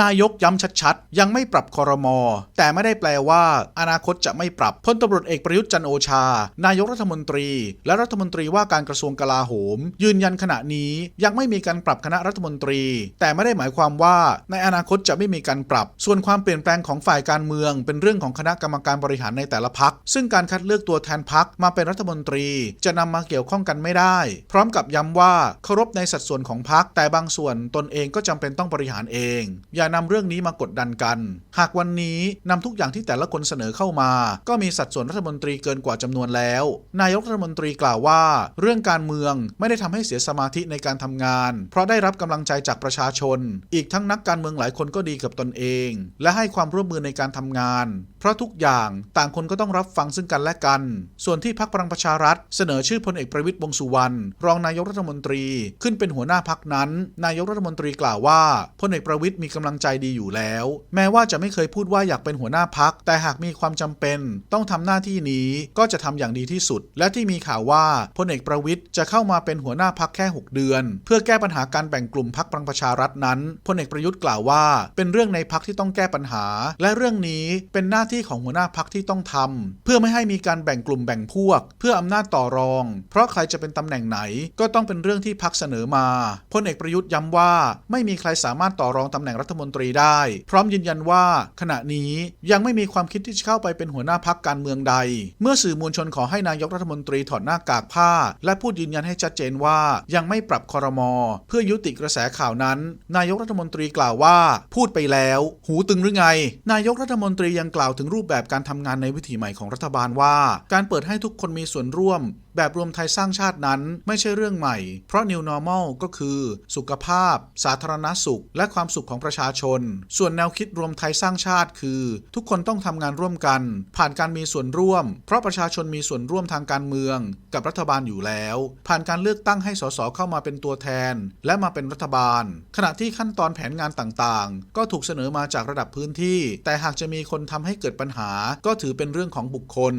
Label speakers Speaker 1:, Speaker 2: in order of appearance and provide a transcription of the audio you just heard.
Speaker 1: นายกย้ำชัดๆ ยังไม่ปรับคอรมอ แต่ไม่ได้แปลว่า อนาคตจะไม่ปรับพลตำรวจเอกประยุทธ์จันโอชา นายกรัฐมนตรี และรัฐมนตรีว่าการกระทรวงกลาโหม ยืนยันขณะนี้ยังไม่มีการปรับคณะรัฐมนตรี แต่ไม่ได้หมายความว่า ในอนาคตจะไม่มีการปรับ ส่วนความเปลี่ยนแปลงของฝ่ายการเมือง เป็นเรื่องของคณะกรรมการบริหารในแต่ละพัก ซึ่งการคัดเลือกตัวแทนพักมาเป็นรัฐมนตรี จะนำมาเกี่ยวข้องกันไม่ได้ พร้อมกับย้ำว่าเคารพในสัดส่วนของพักแต่บางส่วนตนเองก็จำเป็นต้องบริหารเองอย่านำเรื่องนี้มากดดันกัน หากวันนี้นำทุกอย่างที่แต่ละคนเสนอเข้ามา ก็มีสัดส่วนรัฐมนตรีเกินกว่าจำนวนแล้ว นายกรัฐมนตรีกล่าวว่า เรื่องการเมืองไม่ได้ทำให้เสียสมาธิในการทำงาน เพราะได้รับกำลังใจจากประชาชน อีกทั้งนักการเมืองหลายคนก็ดีกับตนเอง และให้ความร่วมมือในการทำงาน เพราะทุกอย่างต่างคนก็ต้องรับฟังซึ่งกันและกัน ส่วนที่พักพลังประชารัฐ เสนอชื่อพลเอกประวิตยวงสุวรรณรองนายกรัฐมนตรี ขึ้นเป็นหัวหน้าพักนั้น นายกรัฐมนตรีกล่าวว่าพลเอกประวิตยมีกำลังใจดีอยู่แล้ว แม้ว่าจะไม่เคยพูดว่าอยากเป็นหัวหน้าพัก แต่หากมีความจำเป็น ต้องทำหน้าที่นี้ก็จะทำอย่างดีที่สุด และที่มีข่าวว่าพลเอกประวิตยจะเข้ามาเป็นหัวหน้าพักแค่ 6 เดือน เพื่อแก้ปัญหาการแบ่งกลุ่มพักพลังประชารัฐนั้นพลเอกประยุทธ์กล่าวว่า เป็นเรื่องในพักที่ต้องแก้ปัญหา และเรื่องนี้เป็นหน้าที่ของหัวหน้าพักที่ต้องทำเพื่อไม่ให้มีการแบ่งกลุ่มแบ่งพวก เพื่ออำนาจต่อรอง เพราะใครจะเป็นตำแหน่งไหน ก็ต้องเป็นเรื่องที่พักเสนอมาพลเอกประยุทธ์ย้ำว่า ไม่มีใครสามารถต่อรองตำแหน่งรัฐมนตรีได้ พร้อมยืนยันว่าขณะนี้ยังไม่มีความคิดที่จะเข้าไปเป็นหัวหน้าพักการเมืองใด เมื่อสื่อมวลชนขอให้นายกรัฐมนตรีถอดหน้ากากผ้า และพูดยืนยันให้ชัดเจนว่ายังไม่ปรับคอรมอเพื่อยุติกระแสข่าวนั้น นายกรัฐมนตรีกล่าวว่า พูดไปแล้ว หูตึงหรือไง นายกรัฐมนตรียังกล่าวถึงรูปแบบการทำงานในวิถีใหม่ของรัฐบาลว่า การเปิดให้ทุกคนมีส่วนร่วมแบบรวมไทยสร้างชาตินั้นไม่ใช่เรื่องใหม่ เพราะ New Normal ก็คือ สุขภาพ สาธารณสุข และความสุขของประชาาชน ส่วนแนวคิดรวมไทยสร้างชาติคือ ทุกคนต้องทำงานร่วมกัน ผ่านการมีส่วนร่วม เพราะประชาชนมีส่วนร่วมทางการเมือง กับรัฐบาลอยู่แล้ว ผ่านการเลือกตั้งให้สสเข้ามาเป็นตัวแทน และมาเป็นรัฐบาล ขณะที่ขั้นตอนแผนงานต่างๆ ก็ถูกเสนอมาจากระดับพื้นที่ แต่หากจะมีคนทำให้เกิดปัญหา ก็ถือเป็นเรื่องของบุคคล